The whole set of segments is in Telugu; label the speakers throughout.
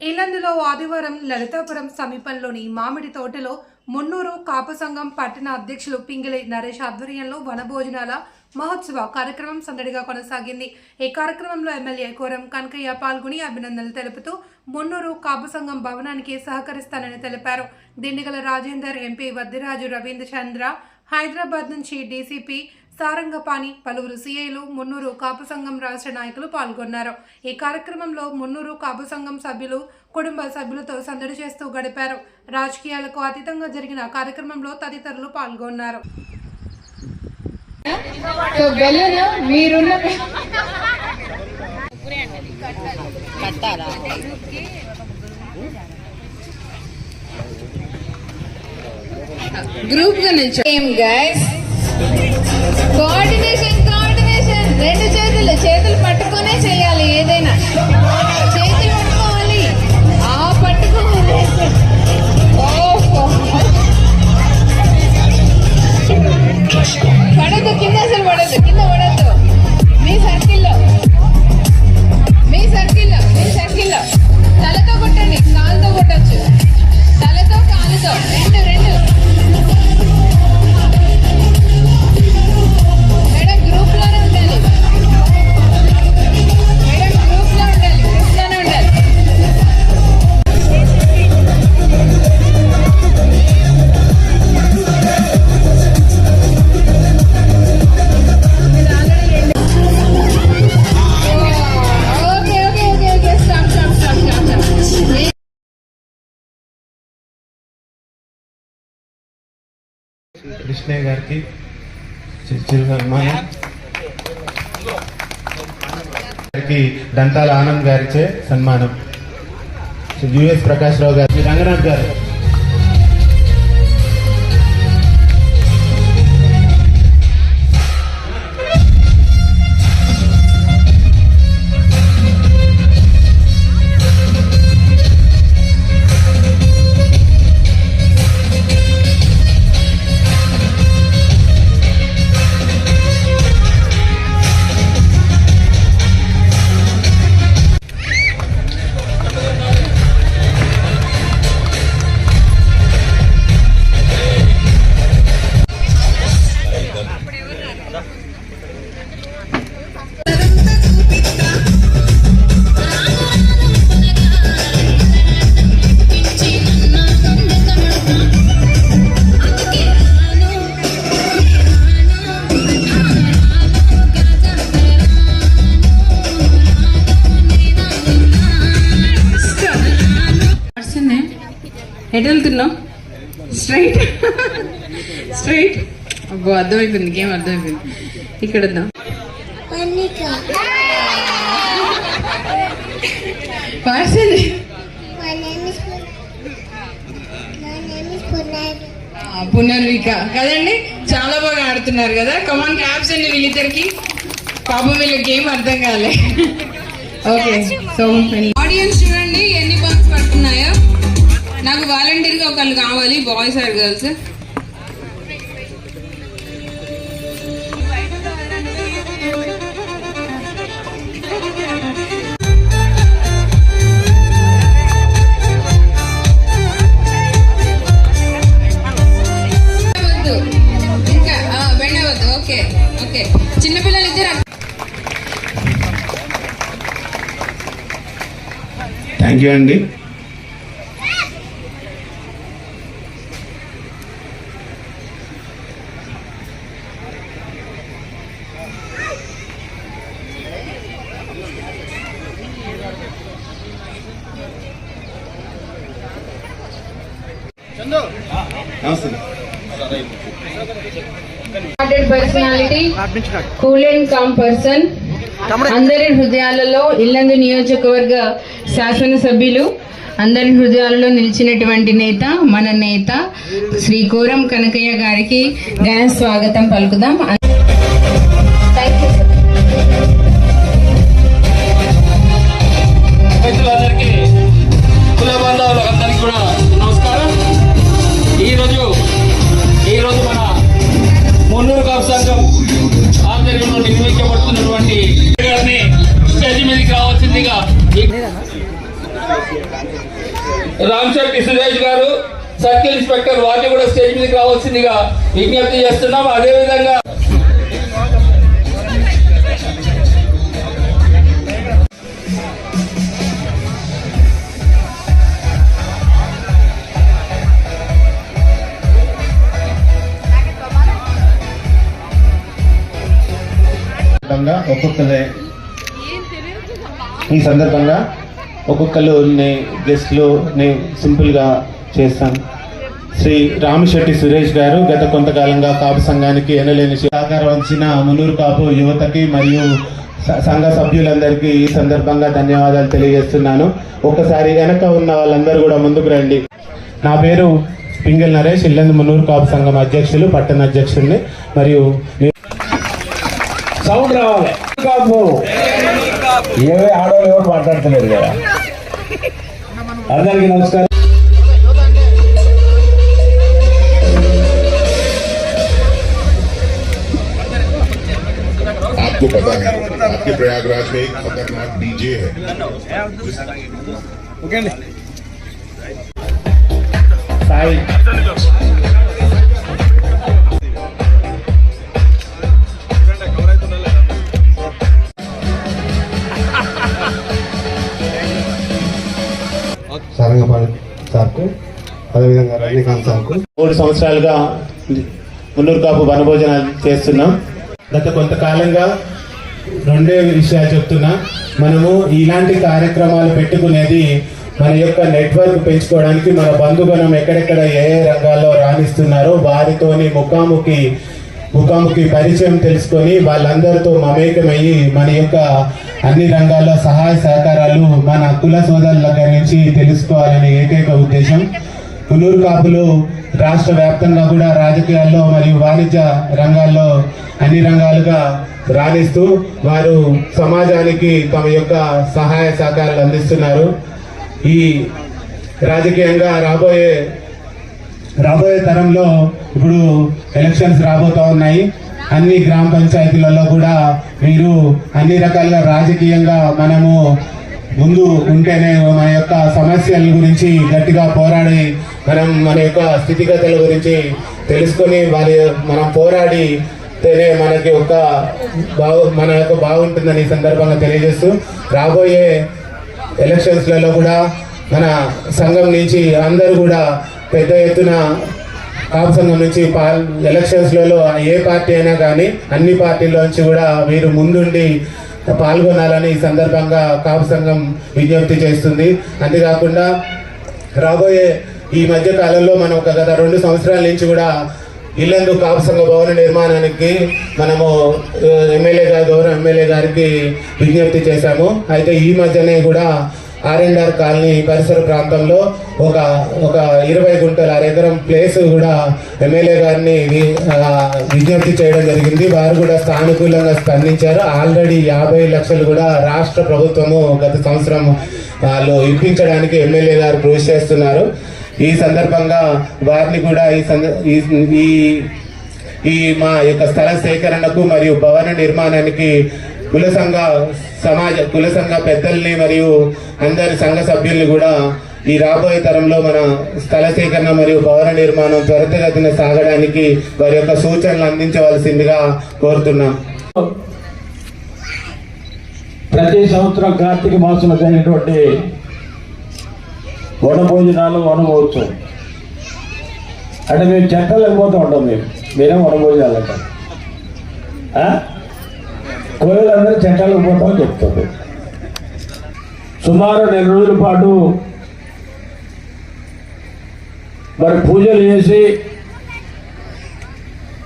Speaker 1: ఇల్లందులో ఆదివారం లలితాపురం సమీపంలోని మామిడి తోటలో మున్నూరు కాపు సంఘం పట్టణ అధ్యక్షులు పింగిలి నరేష్ ఆధ్వర్యంలో వనభోజనాల మహోత్సవ కార్యక్రమం సందడిగా కొనసాగింది. ఈ కార్యక్రమంలో ఎమ్మెల్యే కోరం కనకయ్య పాల్గొని అభినందనలు తెలుపుతూ మున్నూరు కాపు సంఘం భవనానికి సహకరిస్తానని తెలిపారు. దిండిగల రాజేందర్ ఎంపీ వద్దిరాజు రవీంద్ర చంద్ర హైదరాబాద్ నుంచి డీసీపీ సారంగపాణి పలువురు సీఐలు మున్నూరు కాపు సంఘం రాష్ట్ర నాయకులు పాల్గొన్నారు. ఈ కార్యక్రమంలో మున్నూరు కాపు సంఘం సభ్యులు కుటుంబ సభ్యులతో సందడి చేస్తూ గడిపారు. రాజకీయాలకు అతీతంగా జరిగిన కార్యక్రమంలో తదితరులు పాల్గొన్నారు.
Speaker 2: గ్రూప్గా నిల్చో ఏం గైస్ కోఆర్డినేషన్ కోఆర్డినేషన్ రెండు చేతులు చేతులు పట్టుకునే చేయాలి ఏదైనా. చేతులు పట్టుకోవాలి. ఆ పట్టుకోవాలి. పడద్దు కింద అసలు పడద్దు కింద పడద్దు. మీ సర్కిల్లో
Speaker 3: కృష్ణయ్య గారికి చి- గారికి దంతాల ఆనంద్ గారిచే సన్మానం. యుఎస్ ప్రకాష్ రావు గారి రంగనాథ్ గారు.
Speaker 2: ఎటు వెళ్తున్నావు స్ట్రైట్? స్ట్రైట్? అబ్బో అర్థమైపోయింది గేమ్ అర్థమైపోయింది. ఇక్కడ వద్దాం
Speaker 4: పార్సల్.
Speaker 2: పునర్విక కదండి? చాలా బాగా ఆడుతున్నారు కదా? కమాన్ క్యాప్స్ అండి వీళ్ళిద్దరికి. పాపం వీళ్ళ గేమ్ అర్థం కాలే. ఓకే సో ఆడియన్స్ చూడండి ఎన్ని బాక్స్ పడుతున్నాయో. నాకు వాలంటీర్గా ఒకళ్ళు కావాలి బాయ్స్ ఆర్ గర్ల్స్. వద్దు. Okay okay. చిన్నపిల్లలు ఇద్దరు
Speaker 3: థ్యాంక్ యూ అండి.
Speaker 2: Cool and calm person. అందరి హృదయాలలో ఇల్లందు నియోజకవర్గ శాసనసభ్యులు అందరి హృదయాలలో నిలిచినటువంటి నేత మన నేత శ్రీ కోరం కనకయ్య గారికి ఘన స్వాగతం పలుకుదాం.
Speaker 5: నిర్వహించబడుతున్నటువంటి స్టేజ్ మీదకి రావాల్సిందిగా ఈ- సురేష్ గారు సర్కిల్ ఇన్స్పెక్టర్ వారిని కూడా స్టేజ్ మీదకి రావాల్సిందిగా విజ్ఞప్తి చేస్తున్నాం. అదేవిధంగా
Speaker 3: సందర్భంగా ఒక్కొక్కరే ఈ సందర్భంగా ఒక్కొక్కరు గెస్ట్లు సింపుల్గా చేస్తాను శ్రీ రామశెట్టి సురేష్ గారు గత కొంతకాలంగా కాపు సంఘానికి ఎనలేని సహకారం వచ్చిన మునూరు కాపు యువతకి మరియు సంఘ సభ్యులందరికీ ఈ సందర్భంగా ధన్యవాదాలు తెలియజేస్తున్నాను. ఒక్కసారి వెనక ఉన్న వాళ్ళందరూ కూడా ముందుకు రండి. నా పేరు పింగల్ నరేష్ ఇల్లందు మునూరు కాపు సంఘం అధ్యక్షులు పట్టణ అధ్యక్షుడిని మరియు
Speaker 6: సౌండ్ రావాలి కాపు ఏవే ఆడవాళ్ళు ఎవరు మాట్లాడతలేరు కదా అందరికీ నమస్కారం
Speaker 7: आपको पता है आपके प्रयागराज में एक खतरनाक डीजे है
Speaker 3: సాయి సారంగపాణి సార్కు అదేవిధంగా రజనీకాంత్ సార్కు. మూడు సంవత్సరాలుగా మున్నూరు కాపు వనభోజనాలు చేస్తున్నాం. గత కొంతకాలంగా రెండే విషయాలు చెప్తున్నా. మనము ఇలాంటి కార్యక్రమాలు పెట్టుకునేది మన యొక్క నెట్వర్క్ పెంచుకోవడానికి మన బంధుగణం ఎక్కడెక్కడ ఏ ఏ రంగాల్లో రాణిస్తున్నారో వారితోని ముఖాముఖి ముఖాముఖి పరిచయం తెలుసుకొని వాళ్ళందరితో మమేకమయ్యి మన యొక్క అన్ని రంగాల్లో సహాయ సహకారాలు మన కుల సోదరుల దగ్గర నుంచి తెలుసుకోవాలనే ఏకైక ఉద్దేశం. పునూరు కాపులు రాష్ట్ర వ్యాప్తంగా కూడా రాజకీయాల్లో మరియు వాణిజ్య రంగాల్లో అన్ని రంగాలుగా రాణిస్తూ వారు సమాజానికి తమ యొక్క సహాయ సహకారాలు అందిస్తున్నారు. ఈ రాజకీయంగా రాబోయే రాబోయే తరంలో ఇప్పుడు ఎలక్షన్స్ రాబోతా ఉన్నాయి. అన్ని గ్రామ పంచాయతీలలో కూడా మీరు అన్ని రకాలుగా రాజకీయంగా మనము ముందు ఉంటేనే మన యొక్క సమస్యల గురించి గట్టిగా పోరాడి మనం మన యొక్క స్థితిగతుల గురించి తెలుసుకొని వాళ్ళ మనం పోరాడి తేనే మనకి ఒక బాగు మన యొక్క బాగుంటుందని ఈ సందర్భంగా తెలియజేస్తూ రాబోయే ఎలక్షన్స్లలో కూడా మన సంఘం నుంచి అందరూ కూడా పెద్ద ఎత్తున కాపు సంఘం నుంచి పాల్ ఎలక్షన్స్లలో ఏ పార్టీ అయినా కానీ అన్ని పార్టీల్లోంచి కూడా వీరు ముందుండి పాల్గొనాలని ఈ సందర్భంగా కాపు సంఘం విజ్ఞప్తి చేస్తుంది. అంతేకాకుండా రాబోయే ఈ మధ్య కాలంలో మనం ఒక గత రెండు సంవత్సరాల నుంచి కూడా ఇల్లందు కాపు సంఘ భవన నిర్మాణానికి మనము ఎమ్మెల్యే గారి గౌరవ ఎమ్మెల్యే గారికి విజ్ఞప్తి చేశాము. అయితే ఈ మధ్యనే కూడా ఆర్ అండ్ ఆర్ కాలనీ పరిసర ప్రాంతంలో ఒక ఒక ఇరవై గుంటల అరెకరం ప్లేస్ కూడా ఎమ్మెల్యే గారిని విజ్ఞప్తి చేయడం జరిగింది. వారు కూడా సానుకూలంగా స్పందించారు. ఆల్రెడీ యాభై లక్షలు కూడా రాష్ట్ర ప్రభుత్వము గత సంవత్సరం వాళ్ళు ఇప్పించడానికి ఎమ్మెల్యే గారు కృషి చేస్తున్నారు. ఈ సందర్భంగా వారిని కూడా ఈ ఈ- ఈ ఈ మా యొక్క స్థల సేకరణకు మరియు భవన నిర్మాణానికి కుల సంఘ సమాజ కుల సంఘ పెద్దల్ని మరియు అందరి సంఘ సభ్యుల్ని కూడా ఈ రాబోయే తరంలో మన స్థల సేకరణ మరియు భవన నిర్మాణం త్వరితగతిన సాగడానికి వారి యొక్క సూచనలు అందించవలసిందిగా కోరుతున్నాం.
Speaker 6: ప్రతి సంవత్సరం కార్తీక మాసంలో జరిగినటువంటి వనభోజనాలు వనమహోత్సవం అంటే మేము చెట్టలకు ఉంటాం మేము. మీరేం వనభోజనాలు అంటారు? కోయలందరూ చట్టాలకు పోతామని చెప్తుంది. సుమారు నెల రోజుల పాటు మరి పూజలు చేసి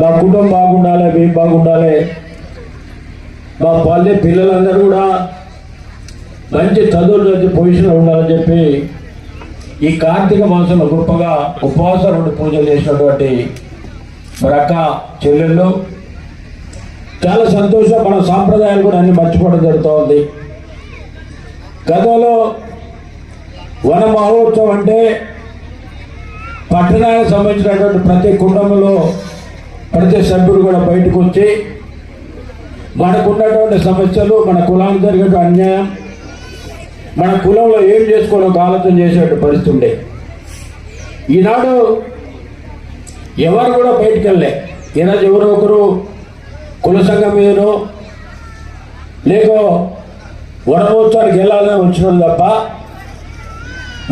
Speaker 6: మా కుటుంబం బాగుండాలి మేము బాగుండాలి. మా పల్లె పిల్లలందరూ కూడా మంచి చదువులు చదివి పొజిషన్లో ఉండాలని చెప్పి ఈ కార్తీక మాసంలో గొప్పగా ఉపవాసం పూజలు చేసినటువంటి మరి అక్క చెల్లెళ్ళు చాలా సంతోషం. మన సాంప్రదాయాలు కూడా అన్ని మర్చిపోవడం జరుగుతూ ఉంది గతంలో వన మహోత్సవం అంటే పట్టణానికి సంబంధించినటువంటి ప్రతి కుటుంబంలో ప్రతి సభ్యుడు కూడా బయటకు వచ్చి మనకున్నటువంటి సమస్యలు మన కులానికి జరిగే అన్యాయం మన కులంలో ఏం చేసుకోవాలో ఆలోచన చేసేటువంటి పరిస్థితి ఉండే. ఈనాడు ఎవరు కూడా బయటికి వెళ్ళలే. ఈరోజు ఎవరో ఒకరు కుల సంఘం మీదనో లేక వనమోత్సవానికి వెళ్ళాలని వచ్చిన తప్ప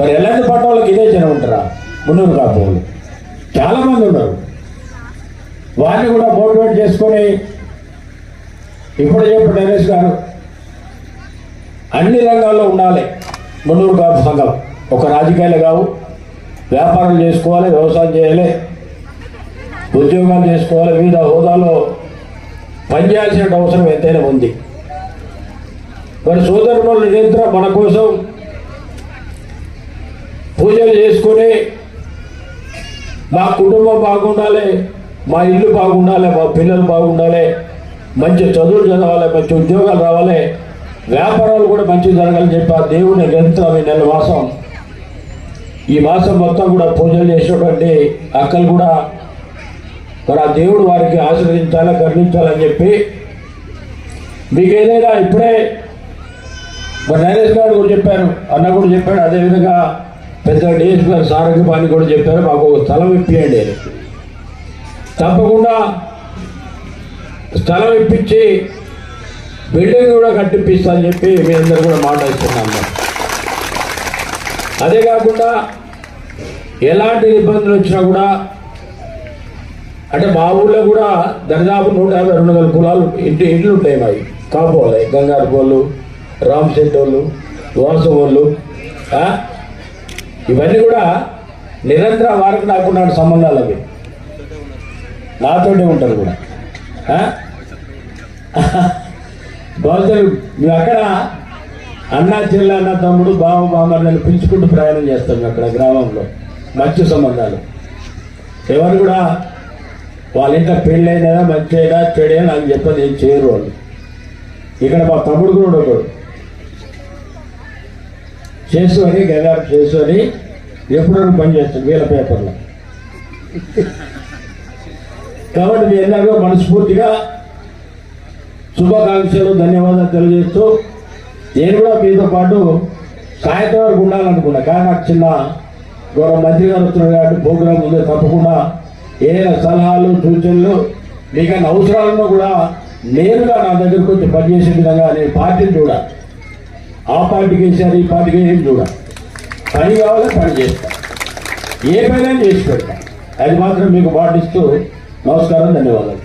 Speaker 6: మరి ఎలాంటి పట్ట వాళ్ళకి ఇదే జనం ఉంటారా? మున్నూరు కాపోలు. చాలామంది ఉన్నారు. వారిని కూడా మోటివేట్ చేసుకొని ఇప్పుడు చెప్పు నరేష్ గారు అన్ని రంగాల్లో ఉండాలి మున్నూరు కాపు సంఘం. ఒక రాజకీయాలు కావు. వ్యాపారం చేసుకోవాలి వ్యవసాయం చేయాలి ఉద్యోగాలు చేసుకోవాలి వివిధ హోదాలో పనిచేయాల్సిన అవసరం ఎంతైనా ఉంది. మరి సోదరుల నిరంతరం మన కోసం పూజలు చేసుకుని మా కుటుంబం బాగుండాలి మా ఇల్లు బాగుండాలి మా పిల్లలు బాగుండాలి మంచి చదువులు చదవాలి మంచి ఉద్యోగాలు రావాలి వ్యాపారాలు కూడా మంచి జరగాలని చెప్పి ఆ దేవుని నిరంతరం ఈ నెల మాసం ఈ మాసం మొత్తం కూడా పూజలు చేసినటువంటి అక్కలు కూడా మరి ఆ దేవుడు వారికి ఆశీర్వదించాలా కరుణించాలని చెప్పి మీకు ఏదైనా ఇప్పుడే మరి నరేష్ గారు కూడా చెప్పారు అన్న కూడా చెప్పాడు అదేవిధంగా పెద్ద డిఎస్ గారు సారంగపాణి కూడా చెప్పారు మాకు ఒక స్థలం ఇప్పియండి తప్పకుండా స్థలం ఇప్పించి బిల్డింగ్ కూడా కట్టిపిస్తా అని చెప్పి మీ అందరు కూడా మాట ఇస్తున్నాము అదే కాకుండా ఎలాంటి ఇబ్బందులు వచ్చినా కూడా అంటే మా ఊళ్ళో కూడా దరిదాపు నూట యాభై రెండు వందల కులాలు ఇంటి ఇండ్లు ఉంటాయి మావి. కాపోవాలి గంగారు వాళ్ళు రామ్ శెట్టి వాళ్ళు వాసు వాళ్ళు ఇవన్నీ కూడా నిరంతరం వారికి నాకు సంబంధాలు అవి. నాతోనే ఉంటారు కూడా. ఆ? బహుశా మేము అక్కడ అన్న చెల్లె అన్న తమ్ముడు బావ బామ్మ పిలుచుకుంటూ ప్రయాణం చేస్తాం అక్కడ గ్రామంలో. మంచి సంబంధాలు. ఎవరు కూడా వాళ్ళ ఇంట్లో పెళ్ళైనా మంచి అయినా చెడైనా నాకు చెప్పని ఏం చేయరు వాళ్ళు. ఇక్కడ మా తమ్ముడు కూడా ఒకడు చేసుకొని గదారు చేసుకొని ఎప్పుడైనా పని వీళ్ళ పేపర్లో. కాబట్టి మీ అందరూ మనస్ఫూర్తిగా శుభాకాంక్షలు ధన్యవాదాలు తెలియజేస్తూ నేను కూడా మీతో పాటు సాయంత్రం వరకు ఉండాలనుకున్నా. కానీ నాకు చిన్న గౌరవ మంత్రి గారు వస్తున్నారు కాబట్టి ప్రోగ్రాం ఉంది తప్పకుండా ఏదైనా సలహాలు సూచనలు మీకన్నా అవసరాలను కూడా నేరుగా నా దగ్గరకు వచ్చి పనిచేసే విధంగా నేను పార్టీని చూడ ఆ పార్టీకి వేసారు ఈ పార్టీకి ఏం చూడ పని కావాలి పని చేస్తా. ఏ పైన చేసి పెడతా. అది మాత్రం మీకు పాటిస్తూ నమస్కారం ధన్యవాదాలు.